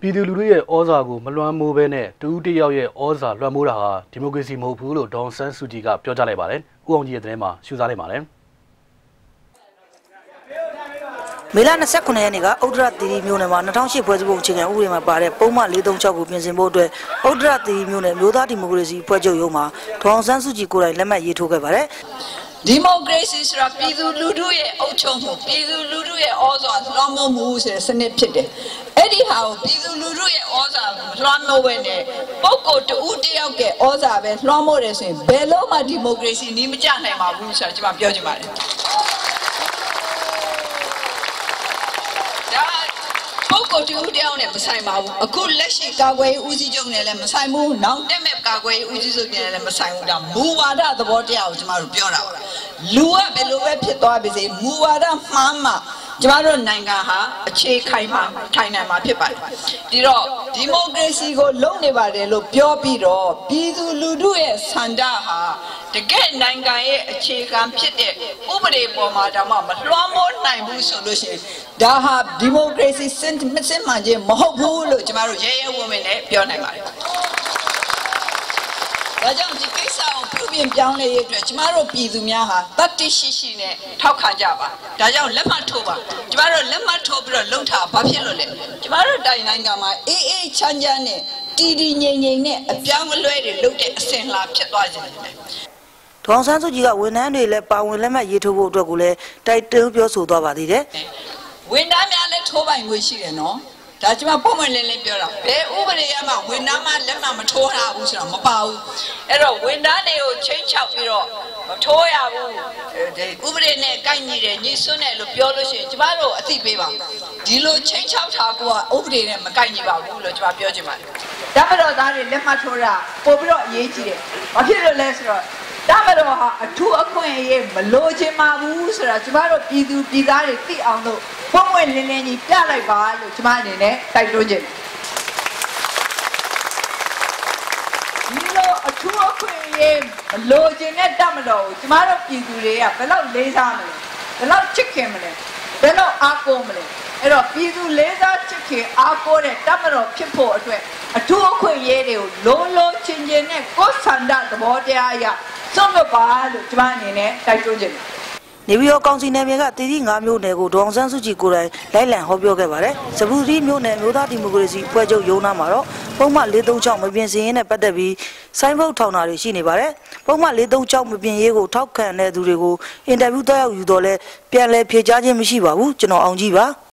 ပြည်သူလူထုရဲ့ဩဇာကိုမလွှမ်းမိုးဘဲနဲ့တူဦးတယောက်ရဲ့ဩဇာလွှမ်းမိုးတာဟာဒီမိုကရေစီမဟုတ်ဘူးလို့ဒေါန်ဆန်းစုကြည်ကပြောကြားလိုက်ပါတယ်။ဦးအောင်ကြီးရဲ့သတင်းမှာရှုစားလိုက်ပါတယ်။မေလ29ရက်နေ့ကဥဒ္ဒရသီရိမြို့နယ်မှာ2008ဖွဲ့စည်းပုံအခြေခံဥပဒေမှာပါတဲ့ပုံမှန်436ကိုပြင်ဆင်ဖို့အတွက်ဥဒ္ဒရသီရိမြို့နယ်မျိုးသားဒီမိုကရေစီဖွဲ့ချုပ်ရုံးမှာဒေါအောင်ဆန်းစုကြည်ကိုယ်တိုင်လက်မှတ်ရေးထိုးခဲ့ပါတယ်ဒီမိုကရေစီဆိုတာပြည်သူလူထုရဲ့အုပ်ချုပ်မှုပြည်သူလူထုရဲ့ဩဇာလွှမ်းမိုးမှုဆိုတဲ့စနစ်ဖြစ်တယ်။ အဲ့ဒီဟာကိုပြည်သူလူထုရဲ့ဩဇာလွှမ်းမိုးပဲနဲ့ပုဂ္ဂိုလ်တဦးတယောက်ရဲ့ဩဇာပဲလွှမ်းမိုးတယ်ဆိုရင်ဘယ်လို့မှဒီမိုကရေစီနီးမကျနိုင်ပါဘူးဆိုတာကျွန်မပြောချင်ပါတယ်။ဒါပုဂ္ဂိုလ်တူတယောက်နဲ့မဆိုင်ပါဘူးအခုလက်ရှိကာကွယ်ရေးဦးစီးချုပ်နဲ့လည်းမဆိုင်ဘူးနောက်တက်မဲ့ကာကွယ်ရေးဦးစီးချုပ်နဲ့လည်းမဆိုင်ဘူးဒါမူဝါဒသဘောတရားကိုကျွန်တော်တို့ပြောတာလူကဘယ်လိုပဲဖြစ်သွားပါစေမူဝါဒမှန်းမှ ကျမတို့နိုင်ငံဟာအခြေခိုင်မှထိုင်နိုင်မှာဖြစ်ပါတယ်ဒီတော့ဒီမိုကရေစီကိုလုံနေပါတယ်လို့ပြောပြီးတော့ပြည်သူလူထုရဲ့ဆန္ဒဟာတကယ်နိုင်ငံရဲ့အခြေခံဖြစ်တဲ့ဥပဒေပေါ်မှာတောင်မှမလွှမ်းမိုးနိုင်ဘူးဆိုလို့ရှိရင်ဒါဟာဒီမိုကရေစီစင်မစင်မှန်ခြင်းမဟုတ်ဘူးလို့ကျမတို့ရဲရဲဝံ့ဝံ့နဲ့ပြောနိုင်ပါတယ် ဒါကြောင့်ဒီကိစ္စကိုပြုပြင်ပြောင်းလဲရေးအတွက်ကျမတို့ပြည်သူများဟာတတ်တိရှိရှိနဲ့ထောက်ခံကြပါဒါကြောင့်လက်မှတ်ထိုးပါကျမတို့လက်မှတ်ထိုးပြီးတော့လုံထားဘာဖြစ်လို့လဲကျမတို့တိုင်းနိုင်ငံမှာအေးအေးချမ်းချမ်းနဲ့တည်တည်ငြိမ်ငြိမ်နဲ့အပြောင်းအလဲတွေလုပ်တဲ့အစဉ်လာဖြစ်သွားခြင်းတယ်ဒေါအောင်ဆန်းစုကြည်ကဝန်ထမ်းတွေလည်းပါဝင်လက်မှတ်ရေးထိုးဖို့အတွက်ကိုလည်းတိုက်တွန်းပြောဆိုသွားပါသေးတယ်ဝန်ထမ်းများလည်းထိုးပိုင်ခွင့်ရှိတယ်နော် ဒါကျမပုံမှန်လင်းလင်းပြောတာဘယ်ဥပဒေရမှဝန်ထမ်းမှလက်မှတ်မထိုးရဘူးဆိုတော့မပါဘူးအဲ့တော့ဝန်ထမ်းတွေကိုချိန်ချောက်ပြီးတော့မထိုးရဘူးဒီဥပဒေနဲ့ကိုက်ညီတယ်ညီစွန်းတယ်လို့ပြောလို့ရှိရင်ကျမတို့အသိပေးပါဒီလိုချိန်ချောက်တာကဥပဒေနဲ့မကိုက်ညီပါဘူးလို့ကျမပြောချင်ပါတယ်တမတော်သားတွေလက်မှတ်ထိုးတာပို့ပြီးတော့အရေးကြီးတယ်ဘာဖြစ်လို့လဲဆိုတော့ တမတော်ဟာအထူးအခွင့်အရေးမလိုချင်ပါဘူးဆိုတာကျမတို့ပြည်သူပြည်သားတွေသိအောင်လို့ပုံဝင်လင်းလင်းကြီးပြလိုက်ပါလို့ကျမအနေနဲ့တိုက်တွန်းချင်တယ်ဒီလိုအထူးအခွင့်အရေးမလိုချင်တဲ့တမတော်ကိုကျမတို့ပြည်သူတွေကဘယ်လောက်လေးစားမလဲဘယ်လောက်ချစ်ခင်မလဲဘယ်လောက်အားကိုးမလဲ အဲ့တော့ပြည်သူလေးစားချစ်ခင်အားကိုးတဲ့တမတော်ဖြစ်ဖို့အတွက်အထူးအခွင့်အရေးတွေကိုလုံးလုံးချင်းချင်းနဲ့ကိုယ်ဆန္ဒသဘောတရားအရစွန့်လွတ်ပါလို့ကျမအနေနဲ့တိုက်တွန်းချင်တယ်နေပြည်တော်ကောင်စီနယ်မြေကတည်တည်၅မြို့နယ်ကိုဒေါအောင်ဆန်းစုကြည်ကိုယ်တိုင်လိုက်လံဟောပြောခဲ့ပါတယ်။စပူရီမြို့နယ်မျိုးသားဒီမိုကရေစီဖွဲ့ချုပ်ရုံးသားမှာတော့ပုံမှန်436မပြင်စင်ရေးနဲ့ပတ်သက်ပြီးစိုင်းဘုတ်ထောင်တာတွေရှိနေပါတယ်။ပုံမှန်436မပြင်ရေးကိုထောက်ခံတဲ့သူတွေကိုအင်တာဗျူးတောက်ရောက်ယူတော့လဲပြန်လဲဖြေကြားခြင်းမရှိပါဘူးကျွန်တော်အောင်ကြည့်ပါ